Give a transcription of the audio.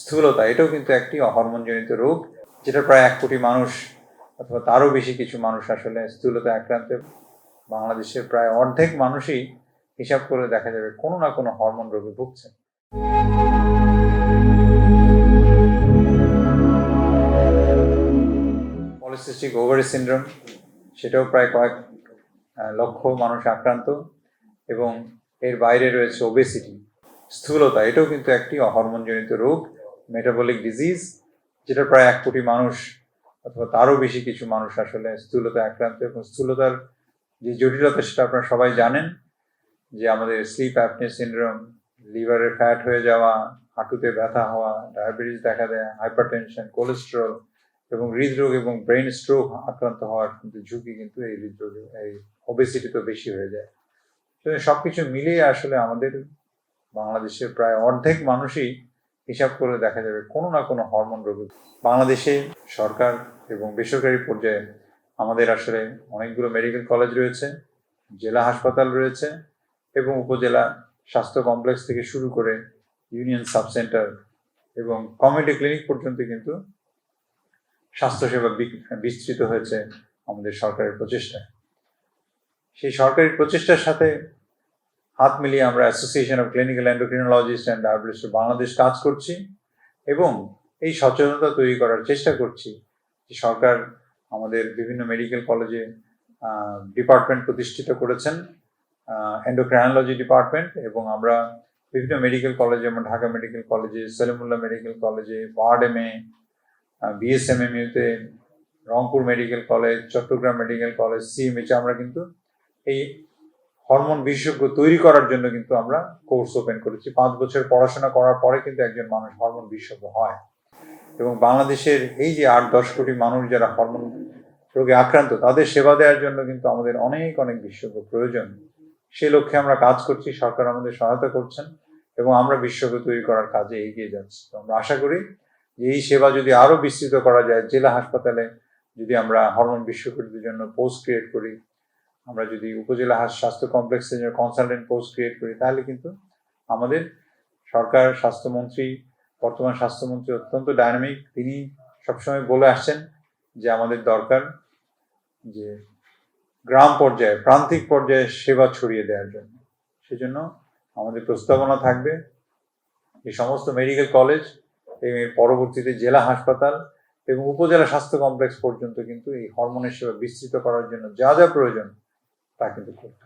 স্থূলতা, এটাও কিন্তু একটি হরমোনজনিত রোগ, যেটা প্রায় এক কোটি মানুষ অথবা তারও বেশি কিছু মানুষ আসলে স্থূলতা আক্রান্ত। বাংলাদেশের প্রায় অর্ধেক মানুষই হিসাব করে দেখা যাবে কোনো না কোনো হরমোন রোগে ভুগছে। পলিসিস্টিক ওভারি সিন্ড্রোম, সেটাও প্রায় কয়েক লক্ষ মানুষ আক্রান্ত এবং এর বাইরে রয়েছে ওবেসিটি স্থূলতা, এটাও কিন্তু একটি হরমোনজনিত রোগ মেটাবলিক ডিজিজ যেটা প্রায় এক কোটি মানুষ অথবা তারও বেশি কিছু মানুষ আসলে স্থূলতা আক্রান্ত এবং স্থূলতার যে জটিলতা সেটা আপনারা সবাই জানেন, যে আমাদের স্লিপ অ্যাপনে সিন্ড্রোম লিভারের ফ্যাট হয়ে যাওয়া, হাঁটুতে ব্যথা হওয়া ডায়াবেটিস দেখা দেয় হাইপারটেনশন কোলেস্ট্রল এবং হৃদরোগ এবং ব্রেন স্ট্রোক আক্রান্ত হওয়ার কিন্তু ঝুঁকি কিন্তু এই হৃদরোগে, এই ওবেসিটি তো বেশি হয়ে যায়। সব কিছু মিলিয়ে আসলে আমাদের বাংলাদেশের প্রায় অর্ধেক মানুষই হিসাব করে দেখা যাবে কোনো না কোনো হরমোন রোগে। বাংলাদেশে সরকার এবং বেসরকারি পর্যায়ে আমাদের আসলে অনেকগুলো মেডিকেল কলেজ রয়েছে, জেলা হাসপাতাল রয়েছে এবং উপজেলা স্বাস্থ্য কমপ্লেক্স থেকে শুরু করে ইউনিয়ন সাব সেন্টার এবং কমিউনিটি ক্লিনিক পর্যন্ত কিন্তু স্বাস্থ্যসেবা বিস্তৃত হয়েছে আমাদের সরকারের প্রচেষ্টায়। সেই সরকারি প্রচেষ্টার সাথে হাত মিলিয়ে আমরা association of clinical endocrinologists and diabetes Bangladesh কাজ করছি এবং এই সচেতনতা তৈরি করার চেষ্টা করছি যে সরকার আমাদের বিভিন্ন মেডিকেল কলেজে ডিপার্টমেন্ট প্রতিষ্ঠিত করেছেন এন্ডোক্রাইনোলজি ডিপার্টমেন্ট এবং আমরা বিভিন্ন মেডিকেল কলেজে যেমন ঢাকা মেডিকেল কলেজে সলিমুল্লাহ মেডিকেল কলেজে ward M ward M A বিএসএমএমইউতে Rangpur medical college Chattogram medical college সিএমএইচে আমরা কিন্তু এই হরমোন বিশেষজ্ঞ তৈরি করার জন্য কিন্তু আমরা কোর্স ওপেন করেছি। পাঁচ বছর পড়াশোনা করার পরে কিন্তু একজন মানুষ হরমোন বিশেষজ্ঞ হয়। এবং বাংলাদেশের এই যে আট দশ কোটি মানুষ যারা হরমোন রোগে আক্রান্ত, তাদের সেবা দেওয়ার জন্য কিন্তু আমাদের অনেক অনেক বিশেষজ্ঞ প্রয়োজন। সে লক্ষ্যে আমরা কাজ করছি, সরকার আমাদের সহায়তা করছেন এবং আমরা বিশেষজ্ঞ তৈরি করার কাজে এগিয়ে যাচ্ছি। তো আমরা আশা করি যে এই সেবা যদি আরও বিস্তৃত করা যায়, জেলা হাসপাতালে যদি আমরা হরমোন বিশেষজ্ঞদের জন্য পোস্ট ক্রিয়েট করি আমরা যদি উপজেলা স্বাস্থ্য কমপ্লেক্সের জন্য কনসালটেন্ট পোস্ট ক্রিয়েট করি, তাহলে কিন্তু আমাদের সরকার, স্বাস্থ্যমন্ত্রী, বর্তমান স্বাস্থ্যমন্ত্রী অত্যন্ত ডায়নামিক তিনি সবসময় বলে আসছেন যে আমাদের দরকার যে গ্রাম পর্যায়ে, প্রান্তিক পর্যায়ে সেবা ছড়িয়ে দেওয়ার জন্য। সেজন্য আমাদের প্রস্তাবনা থাকবে এই সমস্ত মেডিকেল কলেজ এবং পরবর্তীতে জেলা হাসপাতাল এবং উপজেলা স্বাস্থ্য কমপ্লেক্স পর্যন্ত কিন্তু এই হরমোনের সেবা বিস্তৃত করার জন্য যা যা প্রয়োজন তা কিন্তু করতে হবে।